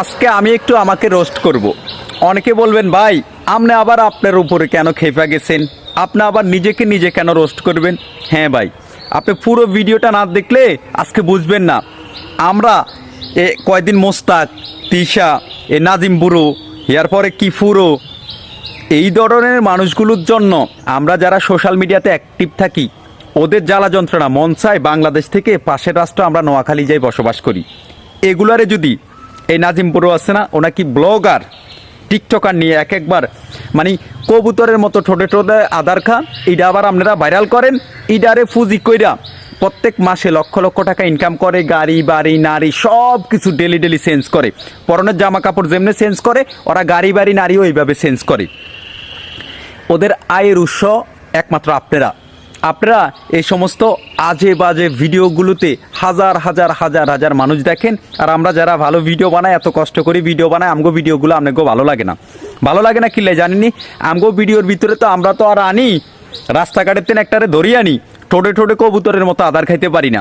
আজকে আমি একটু আমাকে রোস্ট করব। অনেকে বলবেন, ভাই, আপনি আবার আপনার উপরে কেন খেপা গেছেন? আপনি আবার নিজেকে নিজে কেন রোস্ট করবেন? হ্যাঁ ভাই, আপনি পুরো ভিডিওটা না দেখলে আজকে বুঝবেন না। আমরা এ কয়দিন মোস্তাক, তিশা, এ নাজিম বুড়ো এরপরে কিফুরো এই ধরনের মানুষগুলোর জন্য আমরা যারা সোশ্যাল মিডিয়াতে অ্যাক্টিভ থাকি, ওদের জ্বালা যন্ত্রণা মন চায় বাংলাদেশ থেকে পাশের রাষ্ট্র আমরা নোয়াখালী যাই বসবাস করি। এগুলারে যদি এই নাজিমপুরও আছে না ওনা কি ব্লগার, টিকটকার নিয়ে এক একবার মানে কবুতরের মতো ঠোঁটে ঠোঁটে আধার খা এটা আবার আপনারা ভাইরাল করেন ইডারে ফুজি কইরা প্রত্যেক মাসে লক্ষ লক্ষ টাকা ইনকাম করে, গাড়ি, বাড়ি, নারী সব কিছু ডেলি ডেলি চেঞ্জ করে। পরনের জামা কাপড় যেমনি চেঞ্জ করে, ওরা গাড়ি, বাড়ি, নারীও এইভাবে চেঞ্জ করে। ওদের আয়ের উৎস একমাত্র আপনারা। আপনারা এই সমস্ত আজে বাজে ভিডিওগুলোতে হাজার হাজার হাজার হাজার মানুষ দেখেন। আর আমরা যারা ভালো ভিডিও বানাই, এত কষ্ট করে ভিডিও বানাই, আমগো ভিডিওগুলো আপনাকে ভালো লাগে না। ভালো লাগে না কিলে জানিনি আমগো ভিডিওর ভিতরে তো আমরা তো আর আনি, রাস্তাঘাটের তেন একটারে ধরি আনি, ঠোঁটে ঠোঁটে কবুতরের মতো আদার খাইতে পারি না।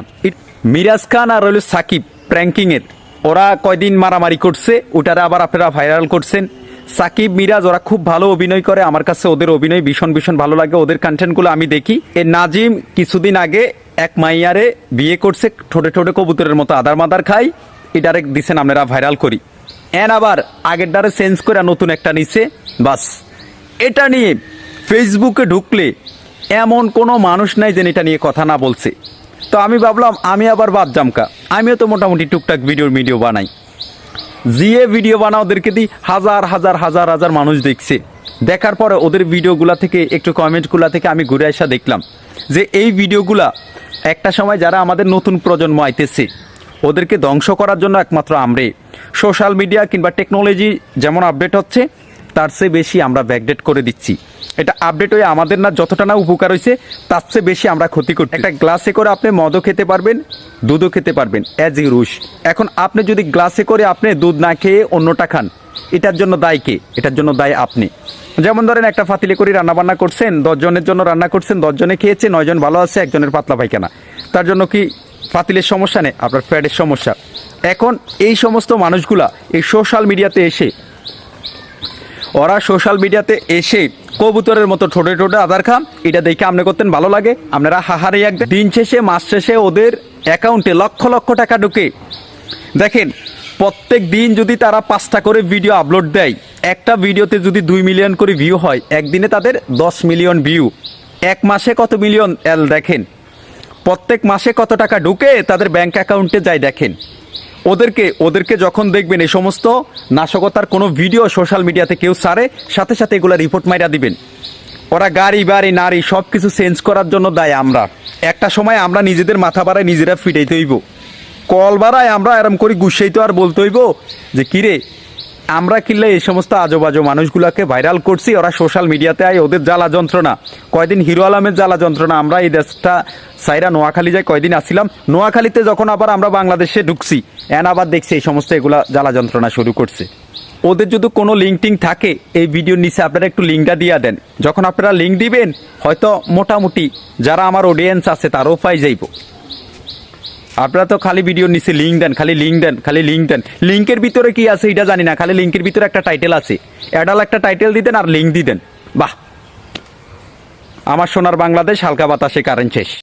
মিরাজ খান আর হলো সাকিব প্র্যাঙ্কিংয়ের ওরা কয়দিন মারামারি করছে, ওটারে আবার আপনারা ভাইরাল করছেন। সাকিব, মিরাজ, ওরা খুব ভালো অভিনয় করে। আমার কাছে ওদের অভিনয় ভীষণ ভীষণ ভালো লাগে। ওদের কন্টেন্টগুলো আমি দেখি। এ নাজিম কিছুদিন আগে এক মাইয়ারে বিয়ে করছে, ঠোঁটে ঠোঁটে কবুতরের মতো আদার মাদার খাই এটারে দিছেন আমরা ভাইরাল করি। এন আবার আগের দ্বারে চেঞ্জ করে নতুন একটা নিছে। বাস। এটা নিয়ে ফেসবুকে ঢুকলে এমন কোনো মানুষ নাই যে এটা নিয়ে কথা না বলছে। তো আমি ভাবলাম, আমি আবার বাদ জামকা। আমিও তো মোটামুটি টুকটাক ভিডিও ভিডিও বানাই। জিয়ে ভিডিও বানা ওদেরকে দিই হাজার হাজার হাজার হাজার মানুষ দেখছে। দেখার পরে ওদের ভিডিওগুলা থেকে, একটু কমেন্টগুলা থেকে আমি ঘুরে আসা দেখলাম যে এই ভিডিওগুলা একটা সময় যারা আমাদের নতুন প্রজন্ম আইতেছে, ওদেরকে ধ্বংস করার জন্য একমাত্র আমরে সোশ্যাল মিডিয়া কিংবা টেকনোলজি যেমন আপডেট হচ্ছে তার চেয়ে বেশি আমরা ব্যাকডেট করে দিচ্ছি। এটা আপডেট হয়ে আমাদের না যতটা না উপকার হয়েছে, তার চেয়ে বেশি আমরা ক্ষতি করছি। একটা গ্লাসে করে আপনি মদও খেতে পারবেন, দুধও খেতে পারবেন অ্যাজ ই রুশ এখন আপনি যদি গ্লাসে করে আপনি দুধ না খেয়ে অন্যটা খান, এটার জন্য দায় কে? এটার জন্য দায় আপনি। যেমন ধরেন একটা ফাতিলে করে রান্না বান্না করছেন দশজনের জন্য রান্না করছেন দশজনে খেয়েছে নয়জন ভালো আছে, একজনের পাতলা পায়খানা। তার জন্য কি ফাতিলের সমস্যা নেই? আপনার ফ্যাটের সমস্যা। এখন এই সমস্ত মানুষগুলা এই সোশ্যাল মিডিয়াতে এসে ওরা সোশ্যাল মিডিয়াতে এসে কবুতরের মতো ঠোঁটে ঠোঁটে আধার খাম এটা দেখে আপনি করতেন ভালো লাগে। আপনারা হাহারে এক দিন শেষে, মাস শেষে ওদের অ্যাকাউন্টে লক্ষ লক্ষ টাকা ঢুকে। দেখেন, প্রত্যেক দিন যদি তারা পাঁচটা করে ভিডিও আপলোড দেয়, একটা ভিডিওতে যদি দুই মিলিয়ন করে ভিউ হয়, একদিনে তাদের দশ মিলিয়ন ভিউ এক মাসে কত মিলিয়ন এল দেখেন। প্রত্যেক মাসে কত টাকা ঢুকে তাদের ব্যাংক অ্যাকাউন্টে যায় দেখেন। ওদেরকে ওদেরকে যখন দেখবেন এই সমস্ত নাশকতার কোনো ভিডিও সোশ্যাল মিডিয়াতে কেউ সারে, সাথে সাথে এগুলো রিপোর্ট মাইরা দিবেন। ওরা গাড়ি, বাড়ি, নারী সব কিছু চেঞ্জ করার জন্য দায় আমরা। একটা সময় আমরা নিজেদের মাথা বাড়ায় নিজেরা ফিটাইতে হইব। কল বাড়ায় আমরা এরম করে গুছাইতে আর বলতে হইব যে, কিরে আমরা কিনলে এই সমস্ত আজোবাজো মানুষগুলোকে ভাইরাল করছি, ওরা সোশ্যাল মিডিয়াতে আয়, ওদের জ্বালা যন্ত্রণা। কয়দিন হিরো আলমের জ্বালা যন্ত্রণা, আমরা এই দেশটা সাইরা নোয়াখালী যাই কয়দিন আসছিলাম। নোয়াখালীতে যখন আবার আমরা বাংলাদেশে ঢুকছি, এন আবার দেখছি এই সমস্ত এগুলা জ্বালা যন্ত্রণা শুরু করছে। ওদের যদি কোনো লিঙ্ক টিঙ্ক থাকে, এই ভিডিওর নিচে আপনারা একটু লিঙ্কটা দিয়ে দেন। যখন আপনারা লিঙ্ক দিবেন, হয়তো মোটামুটি যারা আমার অডিয়েন্স আছে, তারও পাই যাইব। আপনারা তো খালি ভিডিওর নিচে লিঙ্ক দেন, খালি লিঙ্ক দেন, খালি লিঙ্ক দেন। লিঙ্কের ভিতরে কি আছে এটা জানি না, খালি লিঙ্কের ভিতরে একটা টাইটেল আছে। অ্যাডাল একটা টাইটেল দিতেন আর লিঙ্ক দিতেন বাহ! আমার সোনার বাংলাদেশ, হালকা বাতাসে কারেন্ট শেষ।